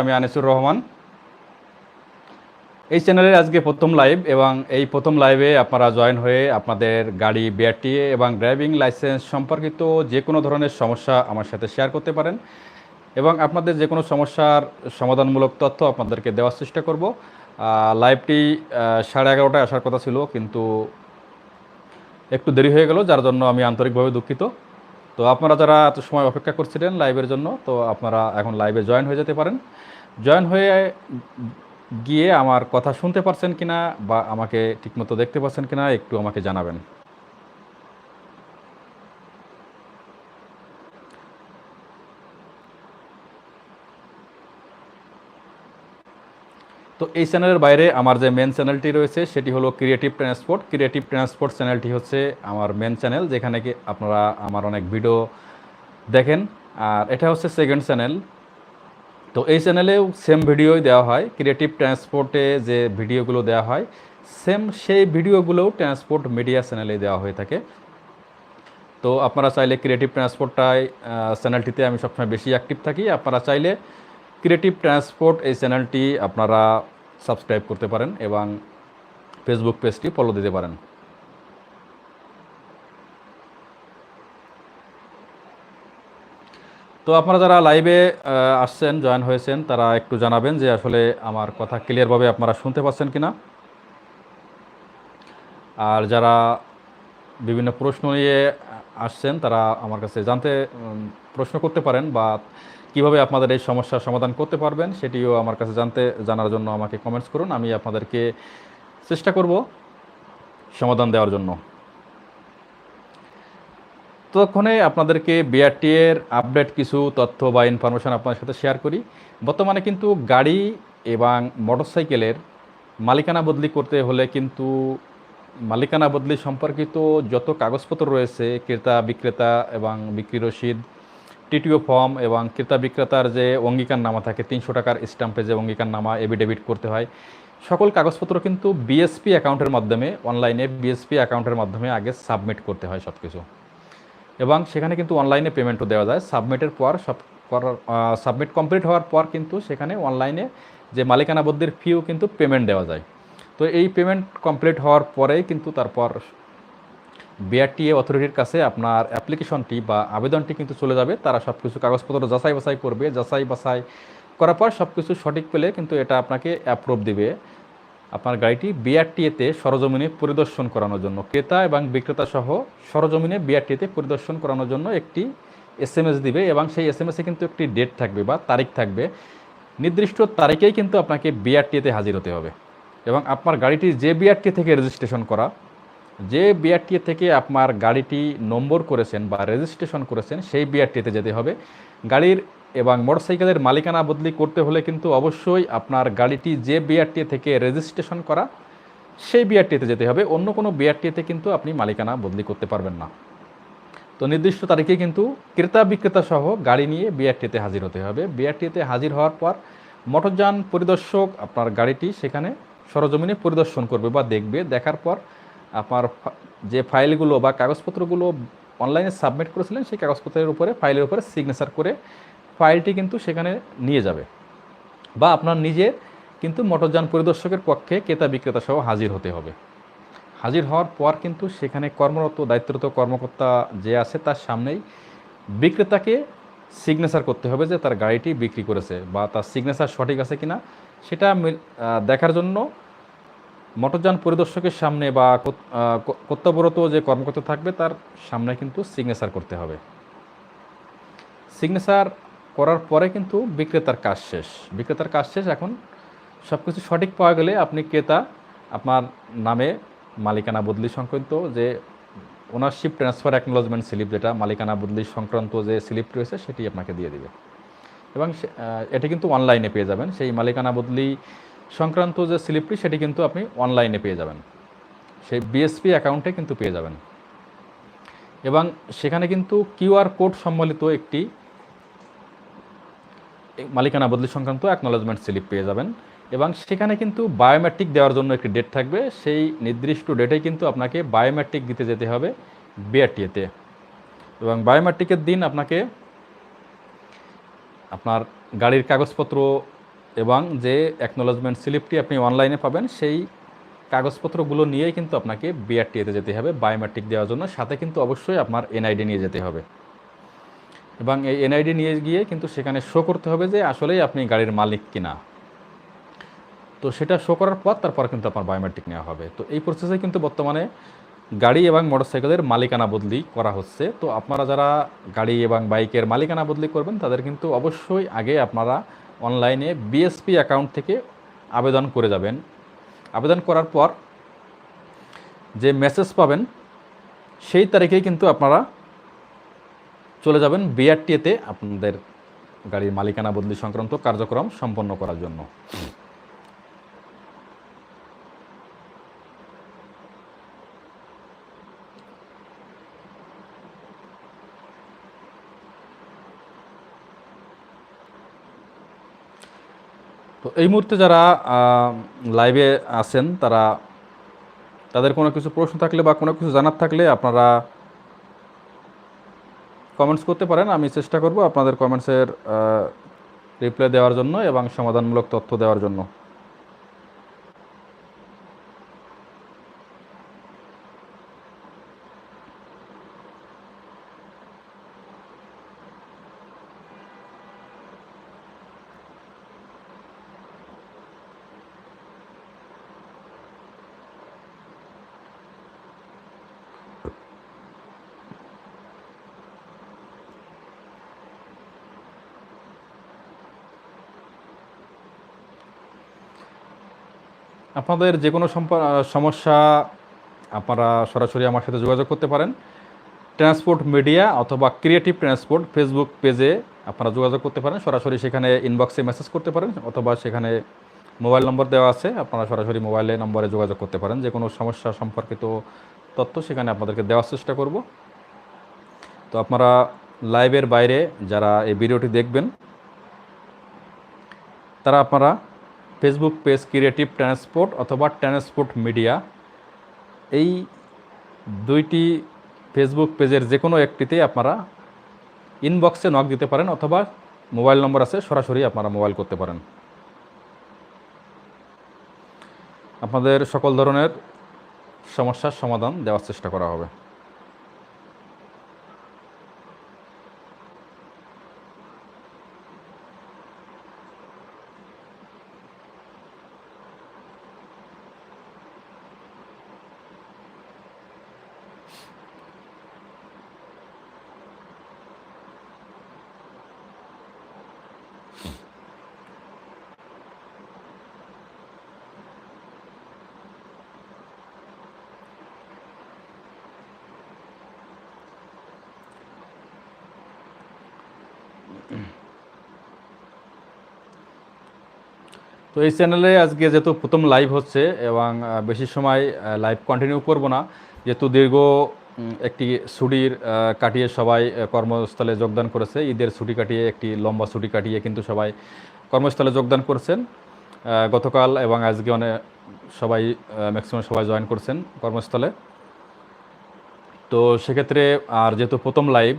আমি আনিসুর রহমান। এই চ্যানেলের আজকে প্রথম লাইভ এবং এই প্রথম লাইভে আপনারা জয়েন হয়ে আপনাদের গাড়ি বিআরটিএ এবং ড্রাইভিং লাইসেন্স সম্পর্কিত যে কোনো ধরনের সমস্যা আমার সাথে শেয়ার করতে পারেন এবং আপনাদের যে কোনো সমস্যার সমাধানমূলক তথ্য আপনাদেরকে দেওয়ার চেষ্টা করব। লাইভটি সাড়ে এগারোটায় আসার কথা ছিল, কিন্তু একটু দেরি হয়ে গেল, যার জন্য আমি আন্তরিকভাবে দুঃখিত। তো আপনারা যারা এত সময় অপেক্ষা করছিলেন লাইভের জন্য, তো আপনারা এখন লাইভে জয়েন হয়ে যেতে পারেন। জয়েন হয়ে গিয়ে আমার কথা শুনতে পারছেন কিনা বা আমাকে ঠিকমতো দেখতে পাচ্ছেন কিনা একটু আমাকে জানাবেন। তো এই চ্যানেলের বাইরে আমার যে মেন চ্যানেলটি রয়েছে, সেটি হলো ক্রিয়েটিভ ট্রান্সপোর্ট ক্রিয়েটিভ ট্রান্সপোর্ট চ্যানেলটি হচ্ছে আমার মেন চ্যানেল যেখানে কি আপনারা আমার অনেক ভিডিও দেখেন। আর এটা হচ্ছে সেকেন্ড চ্যানেল তো এই চ্যানেলেও সেম ভিডিওই দেওয়া হয়। ক্রিয়েটিভ ট্রান্সপোর্টে যে ভিডিওগুলো দেওয়া হয় সেম সেই ভিডিওগুলোও ট্রান্সপোর্ট মিডিয়া চ্যানেলে দেওয়া হয়ে থাকে। তো আপনারা চাইলে ক্রিয়েটিভ ট্রান্সপোর্টটাই চ্যানেলটিতে আমি সবসময় বেশি অ্যাক্টিভ থাকি। আপনারা চাইলে ক্রিয়েটিভ ট্রান্সপোর্ট এই চ্যানেলটি আপনারা সাবস্ক্রাইব করতে পারেন এবং ফেসবুক পেজটি ফলো দিতে পারেন। তো আপনারা যারা লাইভে আসছেন জয়েন হয়েছেন, তারা একটু জানাবেন যে আসলে আমার কথা ক্লিয়ারভাবে আপনারা শুনতে পাচ্ছেন কিনা। আর যারা বিভিন্ন প্রশ্ন নিয়ে আসছেন, তারা আমার কাছে জানতে প্রশ্ন করতে পারেন বা কীভাবে আপনাদের এই সমস্যার সমাধান করতে পারবেন সেটিও আমার কাছে জানতে, জানার জন্য আমাকে কমেন্টস করুন। আমি আপনাদেরকে চেষ্টা করব সমাধান দেওয়ার জন্য। ততক্ষণে আপনাদেরকে বিআরটি এর আপডেট কিছু তথ্য বা ইনফরমেশন আপনাদের সাথে শেয়ার করি। বর্তমানে কিন্তু গাড়ি এবং মোটরসাইকেলের মালিকানা বদলি করতে হলে কিন্তু মালিকানা বদলি সম্পর্কিত যত কাগজপত্র রয়েছে, ক্রেতা, বিক্রেতা এবং বিক্রি রসিদ টিটিও ফর্ম এবং ক্রেতা বিক্রেতার যে অঙ্গীকার নামা থাকে, তিনশো টাকার স্ট্যাম্পে যে অঙ্গীকার নামা এভিডেভিট করতে হয়। সকল কাগজপত্র কিন্তু বিএসপি অ্যাকাউন্টের মাধ্যমে, অনলাইনে বিএসপি অ্যাকাউন্টের মাধ্যমে আগে সাবমিট করতে হয় সব কিছু এবং সেখানে কিন্তু অনলাইনে পেমেন্টও দেওয়া যায়। সাবমিটের পর সব করার সাবমিট কমপ্লিট হওয়ার পর কিন্তু সেখানে অনলাইনে যে মালিকানা বদ্ধির ফিও কিন্তু পেমেন্ট দেওয়া যায়। তো এই পেমেন্ট কমপ্লিট হওয়ার পরেই কিন্তু তারপর বিআরটিএ অথরিটির কাছে আপনার অ্যাপ্লিকেশনটি বা আবেদনটি কিন্তু চলে যাবে। তারা সব কিছু কাগজপত্র যাচাই বাছাই করবে। যাচাই বাছাই করার পর সব কিছু সঠিক পেলে কিন্তু এটা আপনাকে অ্যাপ্রুভ দিবে। আপনার গাড়িটি বিআরটিএতে সরজমিনে পরিদর্শন করানোর জন্য। ক্রেতা এবং বিক্রেতা সহ সরজমিনে বিআরটিএতে পরিদর্শন করানোর জন্য একটি এস এম এস দিবে এবং সেই এস এম এসে কিন্তু একটি ডেট থাকবে বা তারিখ থাকবে। নির্দিষ্ট তারিখেই কিন্তু আপনাকে বিআরটিএতে হাজির হতে হবে। এবং আপনার গাড়িটি যে বিআরটি থেকে রেজিস্ট্রেশন করা যে বিআরটি থেকে আপনার গাড়িটি নম্বর করেছেন বা রেজিস্ট্রেশন করেছেন, সেই বিআরটিতে যেতে হবে। গাড়ির এবং মোটরসাইকেলের মালিকানা বদলি করতে হলে কিন্তু অবশ্যই আপনার গাড়িটি যে বিআরটি থেকে রেজিস্ট্রেশন করা, সেই বিআরটিতে যেতে হবে। অন্য কোনো বিআরটিতে কিন্তু আপনি মালিকানা বদলি করতে পারবেন না। তো নির্দিষ্ট তারিখে কিন্তু ক্রেতা বিক্রেতা সহ গাড়ি নিয়ে বিআরটিতে হাজির হতে হবে। বিআরটিতে হাজির হওয়ার পর মোটরযান পরিদর্শক আপনার গাড়িটি সেখানে সরজমিনে পরিদর্শন করবে বা দেখবে। দেখার পর আপনার যে ফাইলগুলো বা কাগজপত্রগুলো অনলাইনে সাবমিট করেছিলেন, সেই কাগজপত্রের উপরে, ফাইলের উপরে সিগনেচার করে ফাইলটি কিন্তু সেখানে নিয়ে যাবে। বা আপনার নিজের কিন্তু মোটরযান পরিদর্শকের পক্ষে ক্রেতা বিক্রেতা সহ হাজির হতে হবে। হাজির হওয়ার পর কিন্তু সেখানে কর্মরত, দায়িত্বরত কর্মকর্তা যে আছে তার সামনেই বিক্রেতাকে সিগনেচার করতে হবে যে তার গাড়িটি বিক্রি করেছে বা তার সিগনেচার সঠিক আছে কিনা। সেটা দেখার জন্য মোটরযান পরিদর্শকের সামনে বা কর্তব্যরত যে কর্মকর্তা থাকবে তার সামনে কিন্তু সিগনেচার করতে হবে। সিগনেচার করার পরে কিন্তু বিক্রেতার কাজ শেষ। বিক্রেতার কাজ শেষ, এখন সব কিছু সঠিক পাওয়া গেলে আপনি ক্রেতা, আপনার নামে মালিকানা বদলি সংক্রান্ত যে ওনারশিপ ট্রান্সফার অ্যাকনোলজমেন্ট স্লিপ যেটা মালিকানা বদলি সংক্রান্ত যে স্লিপ রয়েছে সেটি আপনাকে দিয়ে দিবে। এবং এটি কিন্তু অনলাইনে পেয়ে যাবেন। সেই মালিকানা বদলি সংক্রান্ত যে স্লিপটি, সেটি কিন্তু আপনি অনলাইনে পেয়ে যাবেন। সেই বিএসপি অ্যাকাউন্টে কিন্তু পেয়ে যাবেন। এবং সেখানে কিন্তু কিউআর কোড সম্বলিত একটি মালিকানা বদলি সংক্রান্ত অ্যাকনোলজমেন্ট স্লিপ পেয়ে যাবেন। এবং সেখানে কিন্তু বায়োমেট্রিক দেওয়ার জন্য একটি ডেট থাকবে। সেই নির্দিষ্ট ডেটে কিন্তু আপনাকে বায়োমেট্রিক দিতে যেতে হবে বিআরটিএতে এবং বায়োমেট্রিকের দিন আপনাকে আপনার গাড়ির কাগজপত্র এবং যে অ্যাকনোলজমেন্ট স্লিপটি আপনি অনলাইনে পাবেন, সেই কাগজপত্রগুলো নিয়েই কিন্তু আপনাকে বিআরটিএতে যেতে হবে বায়োমেট্রিক দেওয়ার জন্য। সাথে কিন্তু অবশ্যই আপনার এনআইডি নিয়ে যেতে হবে। এবং এই এনআইডি নিয়ে গিয়ে কিন্তু সেখানে শো করতে হবে যে আসলেই আপনি গাড়ির মালিক কিনা। তো সেটা শো করার পর তারপর কিন্তু আপনার বায়োমেট্রিক নেওয়া হবে। তো এই প্রসেসে কিন্তু বর্তমানে গাড়ি এবং মোটরসাইকেলের মালিকানা বদলি করা হচ্ছে। তো আপনারা যারা গাড়ি এবং বাইকের মালিকানা বদলি করবেন, তাদের কিন্তু অবশ্যই আগে আপনারা অনলাইনে বিএসপি অ্যাকাউন্ট থেকে আবেদন করে যাবেন। আবেদন করার পর যে মেসেজ পাবেন, সেই তারিখেই কিন্তু আপনারা চলে যাবেন বিআরটিএতে আপনাদের গাড়ির মালিকানা বদলি সংক্রান্ত কার্যক্রম সম্পন্ন করার জন্য। তো এই মুহূর্তে যারা লাইভে আছেন, তারা তাদের কোনো কিছু প্রশ্ন থাকলে বা কোনো কিছু জানার থাকলে আপনারা কমেন্টস করতে পারেন। আমি চেষ্টা করব আপনাদের কমেন্টসের রিপ্লাই দেওয়ার জন্য এবং সমাধানমূলক তথ্য দেওয়ার জন্য। আপনাদের যে কোনো সমস্যা, আপনারা সরাসরি আমার সাথে যোগাযোগ করতে পারেন। ট্রান্সপোর্ট মিডিয়া অথবা ক্রিয়েটিভ ট্রান্সপোর্ট ফেসবুক পেজে আপনারা যোগাযোগ করতে পারেন। সরাসরি সেখানে ইনবক্সে মেসেজ করতে পারেন অথবা সেখানে মোবাইল নম্বর দেওয়া আছে, আপনারা সরাসরি মোবাইলে নম্বরে যোগাযোগ করতে পারেন। যে কোনো সমস্যা সম্পর্কিত তথ্য সেখানে আপনাদেরকে দেওয়ার চেষ্টা করব। তো আপনারা লাইভের বাইরে যারা এই ভিডিওটি দেখবেন, তারা আপনারা ফেসবুক পেজ ক্রিয়েটিভ ট্রান্সপোর্ট অথবা ট্রান্সপোর্ট মিডিয়া এই দুইটি ফেসবুক পেজের যে কোনো একটিতে আপনারা ইনবক্সে নক দিতে পারেন অথবা মোবাইল নম্বর আছে, সরাসরি আপনারা মোবাইল করতে পারেন। আপনাদের সকল ধরনের সমস্যার সমাধান দেওয়ার চেষ্টা করা হবে। তো এই চ্যানেলে আজকে যেহেতু প্রথম লাইভ হচ্ছে এবং বেশি সময় লাইভ কন্টিনিউ করব না, যেহেতু দীর্ঘ একটি ছুটির কাটিয়ে সবাই কর্মস্থলে যোগদান করেছে। ঈদের ছুটি কাটিয়ে, একটি লম্বা ছুটি কাটিয়ে কিন্তু সবাই কর্মস্থলে যোগদান করেছেন। গতকাল এবং আজকে অনেক সবাই ম্যাক্সিমাম সবাই জয়েন করছেন কর্মস্থলে। তো সেক্ষেত্রে, আর যেহেতু প্রথম লাইভ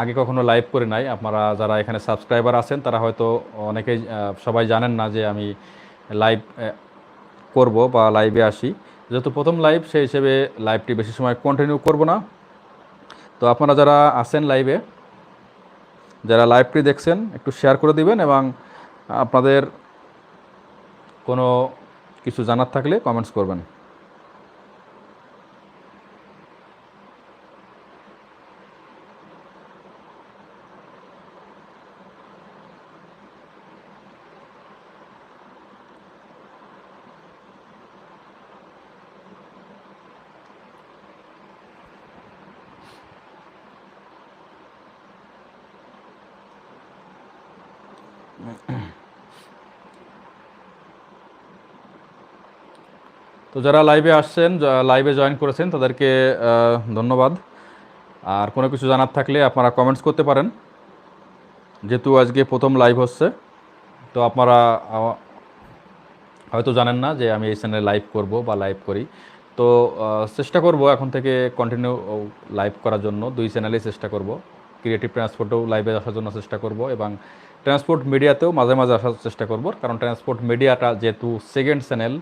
আগে কখনো লাইভ করে নাই। আপনারা যারা এখানে সাবস্ক্রাইবার আছেন, তারা হয়তো অনেকেই সবাই জানেন না যে আমি লাইভ করব বা লাইভে আসি। যেহেতু প্রথম লাইভ সেই হিসেবে লাইভটি বেশি সময় কন্টিনিউ করব না। তো আপনারা যারা আছেন লাইভে যারা লাইভটি দেখছেন, একটু শেয়ার করে দিবেন এবং আপনাদের কোনো কিছু জানার থাকলে কমেন্টস করবেন। তো যারা লাইভে আসছেন লাইভে জয়েন করেছেন, তাদেরকে ধন্যবাদ। আর কোনো কিছু জানার থাকলে আপনারা কমেন্টস করতে পারেন। যেহেতু আজকে প্রথম লাইভ হচ্ছে, তো আপনারা হয়তো জানেন না যে আমি এই চ্যানেলে লাইভ করব বা লাইভ করি। তো চেষ্টা করব এখন থেকে কন্টিনিউ লাইভ করার জন্য। দুই চ্যানেলেই চেষ্টা করব। ক্রিয়েটিভ ট্রান্সপোর্টেও লাইভে আসার জন্য চেষ্টা করব এবং ট্রান্সপোর্ট মিডিয়াতেও মাঝে মাঝে আসার চেষ্টা করব, কারণ ট্রান্সপোর্ট মিডিয়াটা যেহেতু সেকেন্ড চ্যানেল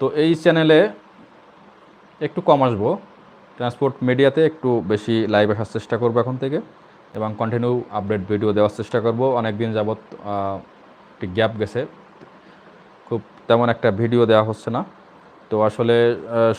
তো এই চ্যানেলে একটু কম আসব। ট্রান্সপোর্ট মিডিয়াতে একটু বেশি লাইভ আসার চেষ্টা করব এখন থেকে, এবং কন্টিনিউ আপডেট ভিডিও দেওয়ার চেষ্টা করব। অনেক দিন যাবৎ একটি গ্যাপ গেছে। খুব তেমন একটা ভিডিও দেওয়া হচ্ছে না। তো আসলে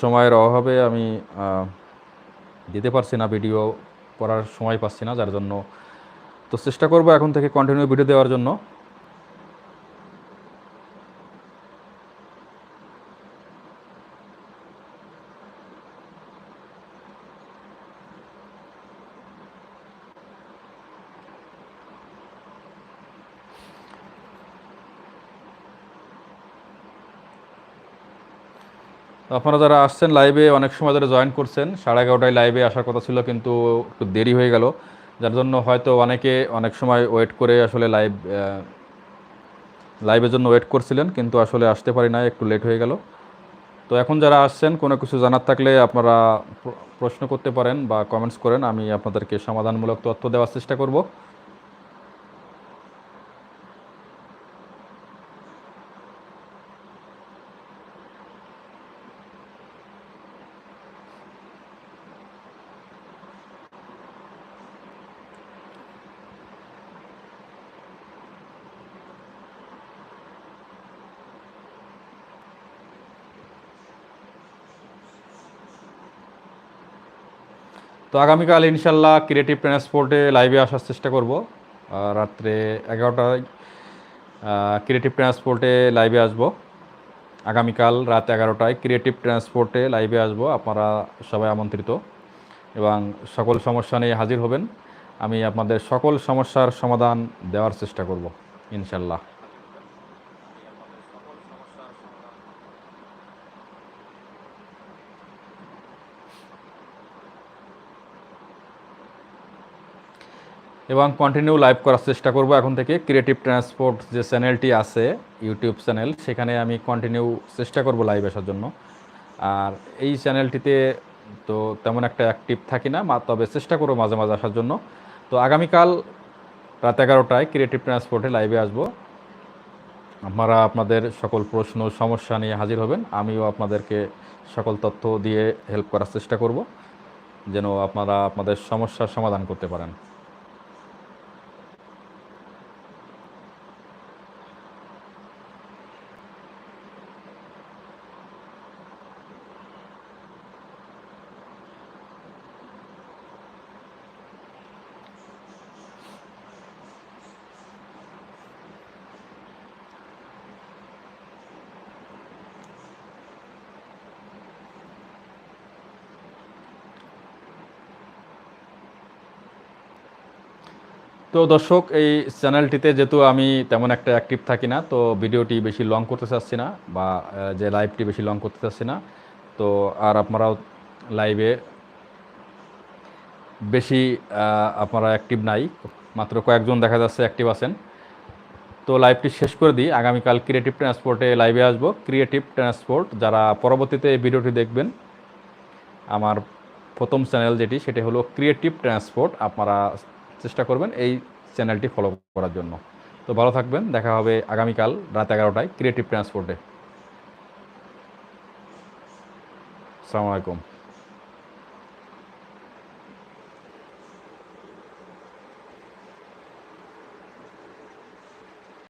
সময়ের অভাবে আমি দিতে পারছি না ভিডিও করার সময় পাচ্ছি না, যার জন্য তো চেষ্টা করব এখন থেকে কন্টিনিউ ভিডিও দেওয়ার জন্য। আপনারা যারা আসছেন লাইভে অনেক সময় ধরে জয়েন করছেন। সাড়ে এগারোটায় লাইভে আসার কথা ছিল, কিন্তু একটু দেরি হয়ে গেল। যার জন্য হয়তো অনেকে অনেক সময় ওয়েট করে আসলে লাইভ লাইভের জন্য ওয়েট করছিলেন, কিন্তু আসলে আসতে পারি না একটু লেট হয়ে গেল। তো এখন যারা আসছেন, কোনো কিছু জানার থাকলে আপনারা প্রশ্ন করতে পারেন বা কমেন্টস করেন, আমি আপনাদেরকে সমাধানমূলক তথ্য দেওয়ার চেষ্টা করব। তো আগামীকাল ইনশাল্লাহ ক্রিয়েটিভ ট্রান্সপোর্টে লাইভে আসার চেষ্টা করব। রাত্রে এগারোটায় ক্রিয়েটিভ ট্রান্সপোর্টে লাইভে আসব। আগামীকাল রাত এগারোটায় ক্রিয়েটিভ ট্রান্সপোর্টে লাইভে আসব। আপনারা সবাই আমন্ত্রিত এবং সকল সমস্যা নিয়ে হাজির হবেন। আমি আপনাদের সকল সমস্যার সমাধান দেওয়ার চেষ্টা করব, ইনশাল্লাহ। এবং কন্টিনিউ লাইভ করার চেষ্টা করব এখন থেকে। ক্রিয়েটিভ ট্রান্সপোর্ট যে চ্যানেলটি আছে ইউটিউব চ্যানেল সেখানে আমি কন্টিনিউ চেষ্টা করব লাইভ আসার জন্য। আর এই চ্যানেলটিতে তো তেমন একটা অ্যাক্টিভ থাকি না তবে চেষ্টা করব মাঝে মাঝে আসার জন্য। তো আগামীকাল রাত এগারোটায় ক্রিয়েটিভ ট্রান্সপোর্টে লাইভে আসব। আপনারা আপনাদের সকল প্রশ্ন, সমস্যা নিয়ে হাজির হবেন। আমিও আপনাদেরকে সকল তথ্য দিয়ে হেল্প করার চেষ্টা করব, যেন আপনারা আপনাদের সমস্যার সমাধান করতে পারেন। তো দর্শক, এই চ্যানেলটিতে যেহেতু আমি তেমন একটা অ্যাক্টিভ থাকি না, তো ভিডিওটি বেশি লং করতে চাচ্ছি না বা যে লাইভটি বেশি লং করতে চাচ্ছি না, তো আর আপনারাও লাইভে বেশি আপনারা অ্যাক্টিভ নাই, মাত্র কয়েকজন দেখা যাচ্ছে অ্যাক্টিভ আছেন। তো লাইভটি শেষ করে দিই, আগামীকাল ক্রিয়েটিভ ট্রান্সপোর্টে লাইভে আসব। ক্রিয়েটিভ ট্রান্সপোর্ট যারা পরবর্তীতে এই ভিডিওটি দেখবেন, আমার প্রথম চ্যানেল যেটি, সেটি হলো ক্রিয়েটিভ ট্রান্সপোর্ট আপনারা চেষ্টা করবেন এই চ্যানেলটি ফলো করার জন্য। তো ভালো থাকবেন, দেখা হবে আগামীকাল রাত এগারোটায় ক্রিয়েটিভ ট্রান্সপোর্টে আসসালামু আলাইকুম।